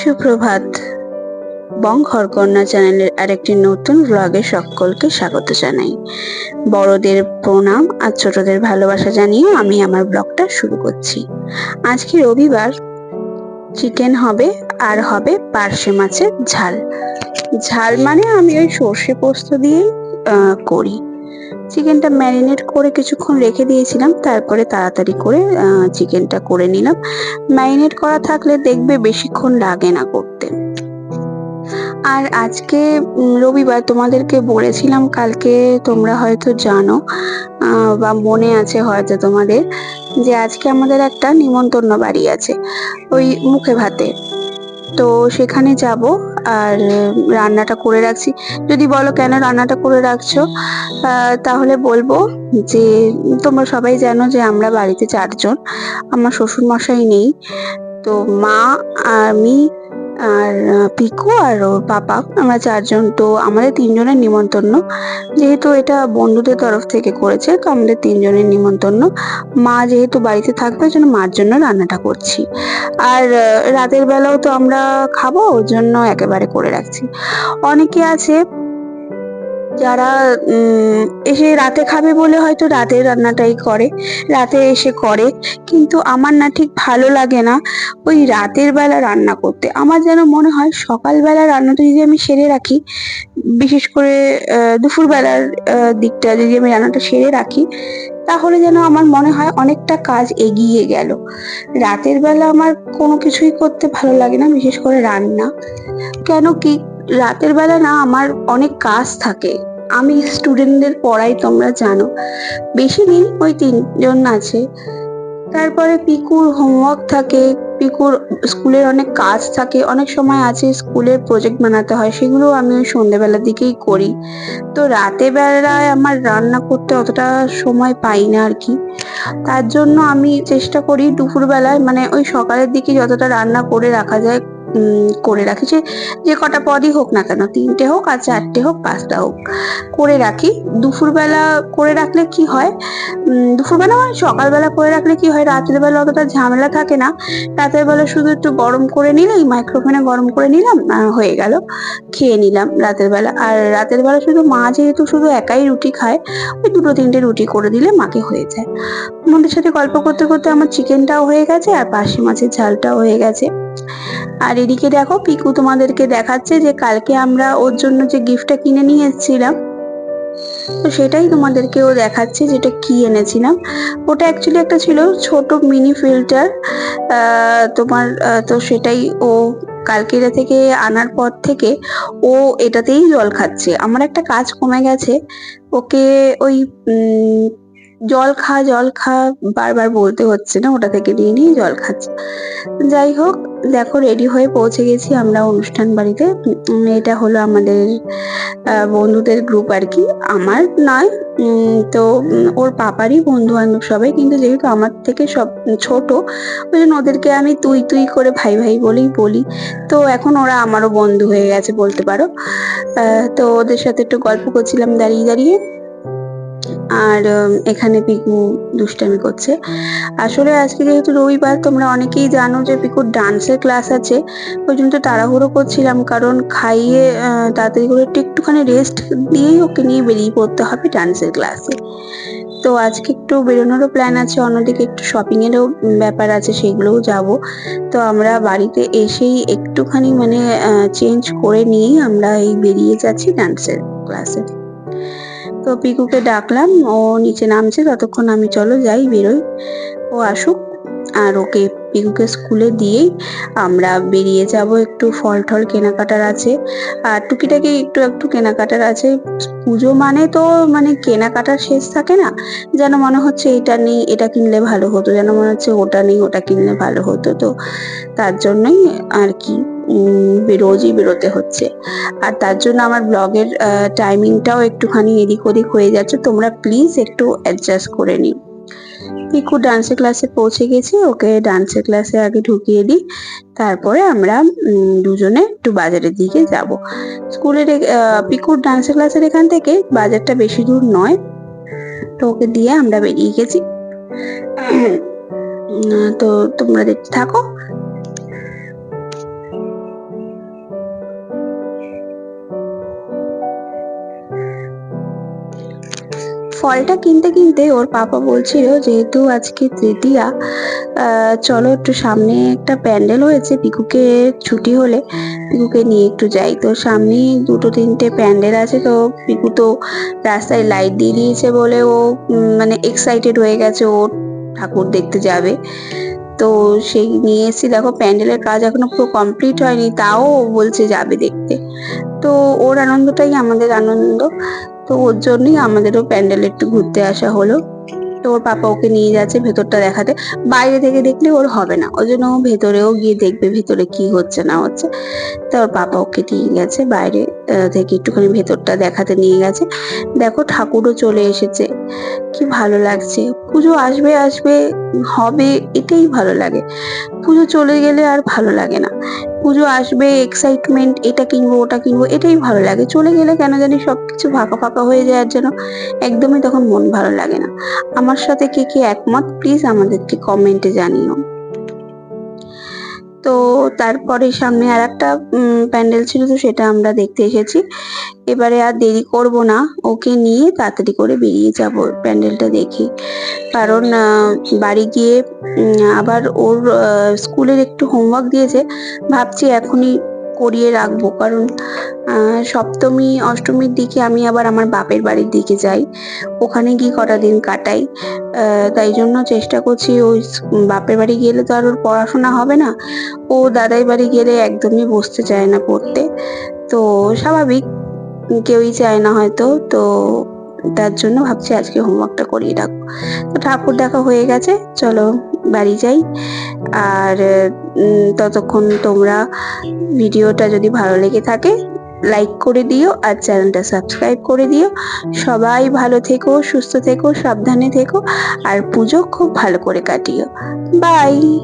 সুপ্রভাত। বং ঘরকন্যা চ্যানেলের আরেকটি নতুন ব্লগে সকলকে স্বাগত জানাই। বড়দের প্রণাম আর ছোটদের ভালোবাসা জানিয়ে আমি আমার ব্লগটা শুরু করছি। আজকে রবিবার চিকেন হবে, আর হবে পার্শে মাছের ঝাল। ঝাল মানে আমি ওই সর্ষে পোস্ত দিয়েই করি। চিকেনটা ম্যারিনেট করে কিছুক্ষণ রেখে দিয়েছিলাম, তারপরে তাড়াতাড়ি করে চিকেনটা করে নিলাম। ম্যারিনেট করা থাকলে দেখবে বেশিক্ষণ লাগে না করতে। আর আজকে রবিবার তোমাদেরকে বলেছিলাম, কালকে তোমরা হয়তো জানো বা মনে আছে হয়তো তোমাদের, যে আজকে আমাদের একটা নিমন্ত্রণ বাড়ি আছে, ওই মুখে ভাতে। তো সেখানে যাব, আর রান্নাটা করে রাখছি। যদি বলো কেন রান্নাটা করে রাখছো তাহলে বলব যে, তোমরা সবাই জানো যে আমরা বাড়িতে চারজন, আমার শ্বশুর মশাই নেই। তো মা, আমি আর পিকু আর ওর পাপা। আমরা চারজন। তো আমাদের তিনজনের নিমন্ত্রণ। যেহেতু এটা বন্ধুদের তরফ থেকে করেছে, তো আমাদের তিনজনের নিমন্ত্রণ। মা যেহেতু বাড়িতে থাকবে, ওই জন্য মার জন্য রান্নাটা করছি। আর রাতের বেলাও তো আমরা খাব, ওর জন্য একেবারে করে রাখছি। অনেকে আছে যারা এসে রাতে খাবে বলে হয়তো রাতের রান্নাটাই করে, রাতে এসে করে, কিন্তু আমার না ঠিক ভালো লাগে না ওই রাতের বেলা রান্না করতে। আমার যেন মনে হয় সকালবেলা রান্নাটা যদি আমি সেরে রাখি, বিশেষ করে দুপুরবেলার দিকটা যদি আমি রান্নাটা সেরে রাখি, তাহলে যেন আমার মনে হয় অনেকটা কাজ এগিয়ে গেল। রাতের বেলা আমার কোনো কিছুই করতে ভালো লাগে না, বিশেষ করে রান্না। কেন কি, রাতের বেলা না আমার অনেক কাজ থাকে। আমি স্টুডেন্টদের পড়াই তোমরা জানো। বেশি দিন ওই তিনজন আছে। তারপরে পিকুর হোমওয়ার্ক থাকে, পিকুর স্কুলের অনেক কাজ থাকে, অনেক সময় আছে স্কুলের প্রজেক্ট বানাতে হয়, সেগুলো আমি ওই সন্ধ্যেবেলার দিকেই করি। তো রাতে বেলায় আমার রান্না করতে অতটা সময় পাই না আর কি। তার জন্য আমি চেষ্টা করি দুপুরবেলায় মানে ওই সকালের দিকে যতটা রান্না করে রাখা যায় করে রাখি যে যে কটা পদই হোক না কেন, তিনটে হোক আর চারটে হোক, পাঁচটা হোক, করে রাখি। দুপুরবেলা করে রাখলে কি হয়? দুপুরবেলা মানে সকালবেলা করে রাখলে কি হয়? রাতের বেলা অতটা ঝামেলা থাকে না। রাতের বেলা শুধু একটু গরম করে নিলেই মাইক্রোফোনে গরম করে নিলাম হয়ে গেল, খেয়ে নিলাম রাতের বেলা। আর রাতের বেলা শুধু মা যেহেতু শুধু একাই রুটি খায়, ওই দুটো তিনটে রুটি করে দিলে মাকে হয়ে যায়। তোমাদের সাথে গল্প করতে করতে আমার চিকেনটাও হয়ে গেছে, আর পাশি মাছের ঝালটাও হয়ে গেছে। আর এদিকে দেখো পিকু তোমাদেরকে দেখাচ্ছে যে কালকে আমরা ওর জন্য যে গিফটটা কিনে নিয়ে এসেছিলাম, তো সেটাই তোমাদেরকেও দেখাচ্ছি যেটা কি এনেছিলাম। ওটা অ্যাকচুয়ালি একটা ছিল ছোট মিনি ফিল্টার তোমার তো সেটাই ও কালকে এটা থেকে আনার পর থেকে ও এটাতেই জল খাচ্ছে। আমার একটা কাজ কমে গেছে, ওকে ওই জল খা জল খা বারবার বলতে হচ্ছে না, ওটা থেকে নিয়ে নিয়ে জল খাচ্ছে। যাই হোক, দেখো রেডি হয়ে পৌঁছে গেছি আমরা অনুষ্ঠান বাড়িতে। এটা হলো আমাদের বন্ধুদের গ্রুপ আর কি। আমার নয় তো ওর পাপারই বন্ধু বান্ধব সবাই। কিন্তু যেহেতু আমার থেকে সব ছোট, ওই জন্য ওদেরকে আমি তুই তুই করে ভাই ভাই বলেই বলি। তো এখন ওরা আমারও বন্ধু হয়ে গেছে বলতে পারো। তো ওদের সাথে একটু গল্প করছিলাম দাঁড়িয়ে দাঁড়িয়ে। আর এখানে পিকু দুষ্টামি করছে। আসলে আজকে যেহেতু রবিবার, তোমরা অনেকেই জানো যে পিকুর ডান্সের ক্লাস আছে, ওই জন্য তাড়াহুড়ো করছিলাম, কারণ খাইয়ে তাড়াতাড়ি করে একটু একটুখানি রেস্ট দিয়েই ওকে নিয়ে বেরিয়ে পড়তে হবে ডান্সের ক্লাসে তো আজকে একটু বেরোনোরও প্ল্যান আছে, অন্যদিকে একটু শপিং এরও ব্যাপার আছে সেগুলোও যাব। তো আমরা বাড়িতে এসেই একটুখানি মানে চেঞ্জ করে নিয়েই আমরা এই বেরিয়ে যাচ্ছি ডান্সের ক্লাসে তো পিকুকে ডাকলাম, ও নিচে নামছে, ততক্ষণ আমি চলো যাই, বেরোই। ও আসুক, আর ওকে পিকুকে স্কুলে দিয়েই আমরা বেরিয়ে যাব। একটু ফল টল কেনাকাটার আছে। আর টুকিটাকি একটু একটু কেনাকাটার আছে। পুজো মানে তো মানে কেনাকাটার শেষ থাকে না। যেন মনে হচ্ছে এটা নেই, এটা কিনলে ভালো হতো। যেন মনে হচ্ছে ওটা নেই, ওটা কিনলে ভালো হতো। তো তার জন্যই আর কি রোজই বেরোতে হচ্ছে। আর তার জন্য আমার ব্লগের টাইমিংটাও একটুখানি এদিক ওদিক হয়ে যাচ্ছে। তোমরা প্লিজ একটু অ্যাডজাস্ট করে নিও। পিকু ডান্সের ক্লাসে পৌঁছে গেছি। ওকে ডান্সের ক্লাসে আগে ঢুকিয়ে দিই। তারপরে আমরা দুজনে একটু বাজারের দিকে যাব। স্কুলের পিকুর ডান্সের ক্লাসের এখান থেকে বাজারটা বেশি দূর নয়। তো ওকে দিয়ে আমরা বেরিয়ে গেছি। তো তোমরা দেখতে থাকো। ফলটা কিনতে কিনতে ওর পাপা বলছিল, যেহেতু আজকে তৃতীয়া চলো একটু সামনে একটা প্যান্ডেল হয়েছে পিকুকে ছুটি হলে, পিকুকে নিয়ে একটু যাই। তো সামনে দুটো তিনটে প্যান্ডেল আছে, তো পিকু তো রাস্তায় লাইট দিয়ে দিয়েছে বলে ও মানে এক্সাইটেড হয়ে গেছে, ও ঠাকুর দেখতে যাবে। তো সেই নিয়ে এসেছি দেখো প্যান্ডেলের কাজ এখনও পুরো কমপ্লিট হয়নি, তাও বলছে যাবে দেখতে। তো ওর আনন্দটাই আমাদের আনন্দ, তো ওর জন্যই আমাদেরও প্যান্ডেলে একটু ঘুরতে আসা হলো। তো ওর পাপা ওকে নিয়ে যাচ্ছে ভেতরটা দেখাতে। বাইরে থেকে দেখলে ওর হবে না। ওই জন্য ও ভেতরেও গিয়ে দেখবে ভেতরে কি হচ্ছে, না হচ্ছে। তো ওর পাপা ওকে নিয়ে গেছে, বাইরে থেকে একটুখানি ভেতরটা দেখাতে নিয়ে গেছে। দেখো ঠাকুরও চলে এসেছে। কি ভালো লাগছে। পুজো আসবে আসবে, হবে, এটাই ভালো লাগে। পুজো চলে গেলে আর ভালো লাগে না। পুজো আসবে এক্সাইটমেন্ট এটা কিনবো, ওটা কিনবো, এটাই ভালো লাগে। চলে গেলে কেন জানি সব কিছু ফাঁকা ফাঁকা হয়ে যায়, আর যেন একদমই তখন মন ভালো লাগে না। আমার সাথে কে কে একমত প্লিজ আমাদেরকে কমেন্টে জানিও। তো তারপরে সামনে আর একটা প্যান্ডেল ছিল তো সেটা আমরা দেখতে এসেছি। এবারে আর দেরি করব না, ওকে নিয়ে তাড়াতাড়ি করে বেরিয়ে যাব প্যান্ডেলটা দেখি। কারণ বাড়ি গিয়ে আবার ওর স্কুলের একটু হোমওয়ার্ক দিয়েছে, ভাবছি এখনই করিয়ে রাখব। কারণ সপ্তমী, অষ্টমীর দিকে আমি আবার আমার বাপের বাড়ির দিকে যাই। ওখানে গিয়ে কটা দিন কাটাই। তাই জন্য চেষ্টা করছি ওই বাপের বাড়ি গেলে তো আর ওর পড়াশোনা হবে না। ও দাদাই বাড়ি গেলে একদমই বসতে চায় না পড়তে। তো স্বাভাবিক, কেউই চায় না হয়তো। তো তার জন্য ভাবছি আজকে হোমওয়ার্কটা করিয়ে রাখব। তো ঠাকুর দেখা হয়ে গেছে, চলো বাড়ি যাই। আর ততক্ষণ তোমরা ভিডিওটা যদি ভালো লেগে থাকে লাইক করে দিও আর চ্যানেলটা সাবস্ক্রাইব করে দিও। সবাই ভালো থেকো, সুস্থ থেকো, সাবধানে থেকো, আর পুজো খুব ভালো করে কাটিও। বাই